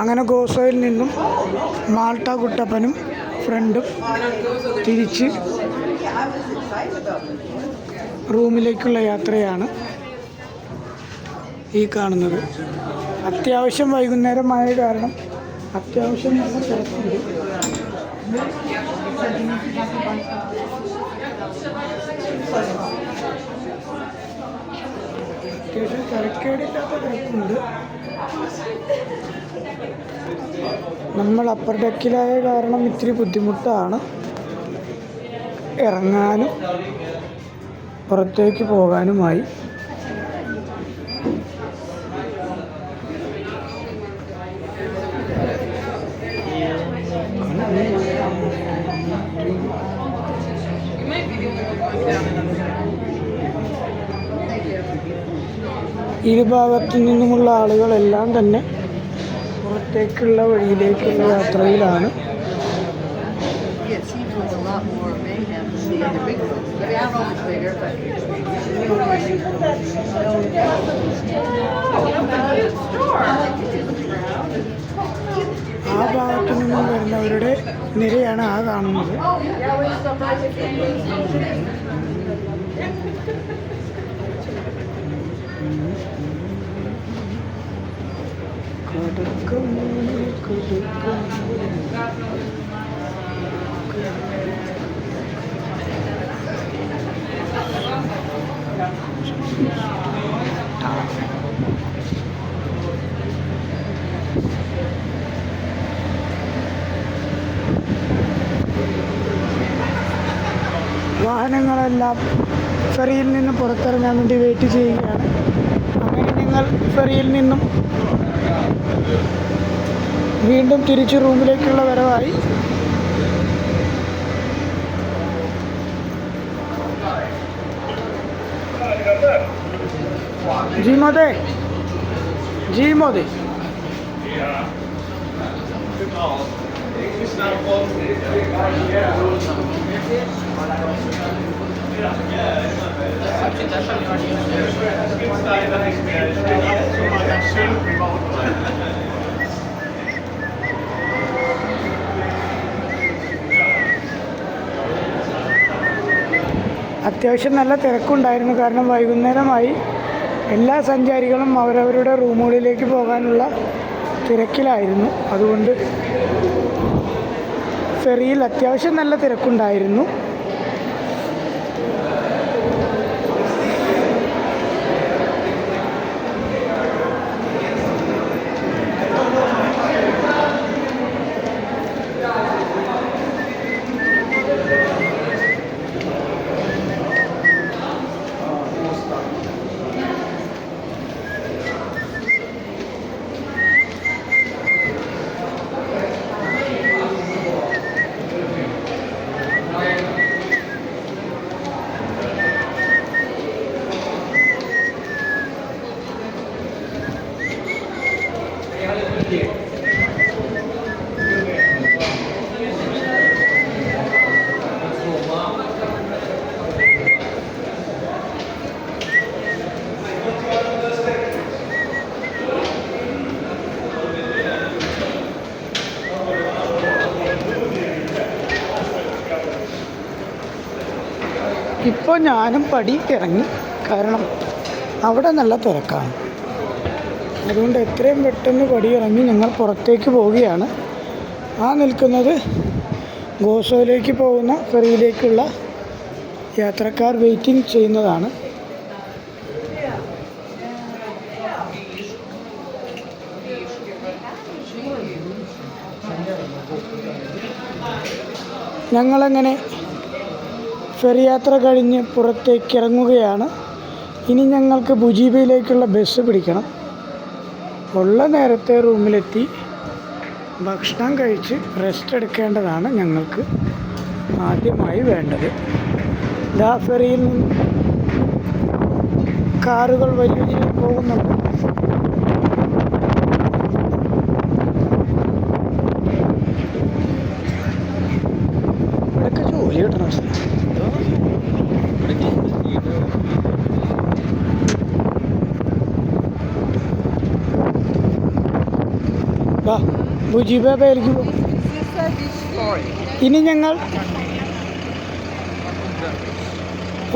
അങ്ങനെ ഗോസോയിൽ നിന്നും മാൾട്ട കുട്ടപ്പനും ഫ്രണ്ടും തിരിച്ച് റൂമിലേക്കുള്ള യാത്രയാണ് ഈ കാണുന്നത്. അത്യാവശ്യം വൈകുന്നേരമായ കാരണം അത്യാവശ്യം അത്യാവശ്യം തിരക്കേടില്ലാത്ത തിരക്കുണ്ട്. നമ്മൾ അപ്പർ ഡെക്കിലായ കാരണം ഇത്തിരി ബുദ്ധിമുട്ടാണ്. ഇറങ്ങാനും പുറത്തേക്ക് പോകാനുമായി. ഇരുഭാഗത്തു നിന്നുമുള്ള ആളുകളെല്ലാം തന്നെ പുറത്തേക്കുള്ള വഴിയിലേക്കുള്ള യാത്രയിലാണ്. ആ ഭാഗത്തു നിന്നും വരുന്നവരുടെ നിരയാണ് ആ കാണുന്നത്. വാഹനങ്ങളെല്ലാം ഫെറിയിൽ നിന്ന് പുറത്തിറങ്ങാൻ വേണ്ടി വെയിറ്റ് ചെയ്യുകയാണ്. അങ്ങനെ നിങ്ങൾ ഫെറിയിൽ നിന്നും വീണ്ടും തിരിച്ച് റൂമിലേക്കുള്ള വരവായി. ജി മോദേ അത്യാവശ്യം നല്ല തിരക്കുണ്ടായിരുന്നു. കാരണം വൈകുന്നേരമായി എല്ലാ സഞ്ചാരികളും അവരവരുടെ റൂമുകളിലേക്ക് പോകാനുള്ള തിരക്കിലായിരുന്നു. അതുകൊണ്ട് ഫെറിയിൽ അത്യാവശ്യം നല്ല തിരക്കുണ്ടായിരുന്നു. ഇപ്പോൾ ഞാനും പടി ഇറങ്ങി. കാരണം അവിടെ നല്ല തിരക്കാണ്. അതുകൊണ്ട് എത്രയും പെട്ടെന്ന് പടി ഇറങ്ങി ഞങ്ങൾ പുറത്തേക്ക് പോവുകയാണ്. ആ നിൽക്കുന്നത് ഗോസോയിലേക്ക് പോകുന്ന ഫെറിയിലേക്കുള്ള യാത്രക്കാർ വെയിറ്റിംഗ് ചെയ്യുന്നതാണ്. ഞങ്ങളങ്ങനെ ഫെറി യാത്ര കഴിഞ്ഞ് പുറത്തേക്ക് ഇറങ്ങുകയാണ് ഇനി ഞങ്ങൾക്ക് ബുജീബയിലേക്കുള്ള ബസ് പിടിക്കണം. ഉള്ള നേരത്തെ റൂമിലെത്തി ഭക്ഷണം കഴിച്ച് റെസ്റ്റ് എടുക്കേണ്ടതാണ് ഞങ്ങൾക്ക് ആദ്യമായി വേണ്ടത്. ദാ ഫെറിയിൽ കാറുകൾ വലിയ പോകുന്നുണ്ട്. പോകും ഇനി ഞങ്ങൾ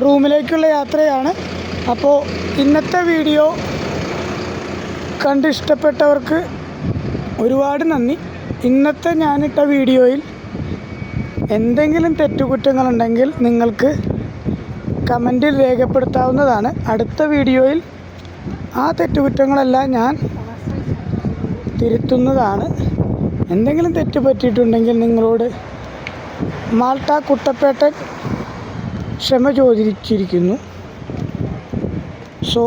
റൂമിലേക്കുള്ള യാത്രയാണ്. അപ്പോൾ ഇന്നത്തെ വീഡിയോ കണ്ടിഷ്ടപ്പെട്ടവർക്ക് ഒരുപാട് നന്ദി. ഇന്നത്തെ ഞാനിട്ട വീഡിയോയിൽ എന്തെങ്കിലും തെറ്റുകുറ്റങ്ങളുണ്ടെങ്കിൽ നിങ്ങൾക്ക് കമന്റിൽ രേഖപ്പെടുത്താവുന്നതാണ്. അടുത്ത വീഡിയോയിൽ ആ തെറ്റുകുറ്റങ്ങളെല്ലാം ഞാൻ തിരുത്തുന്നതാണ്. എന്തെങ്കിലും തെറ്റ് പറ്റിയിട്ടുണ്ടെങ്കിൽ നിങ്ങളോട് മാൾട്ട കുട്ടപ്പേട്ടൻ ക്ഷമ ചോദിച്ചിരിക്കുന്നു. സോ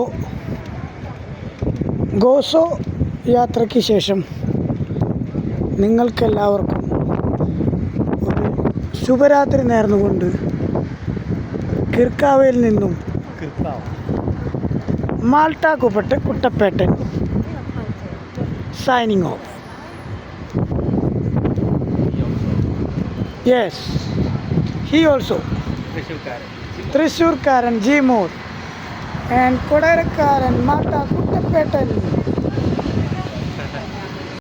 ഗോസോ യാത്രയ്ക്ക് ശേഷം നിങ്ങൾക്കെല്ലാവർക്കും ഒരു ശുഭരാത്രി നേർന്നുകൊണ്ട് കിർക്കാവയിൽ നിന്നും Malta Kuttappettan signing off Yes. He also. Thrissur Thrissur Karan, G. Moore. And Kodarakaran, Mata Kuttapettan.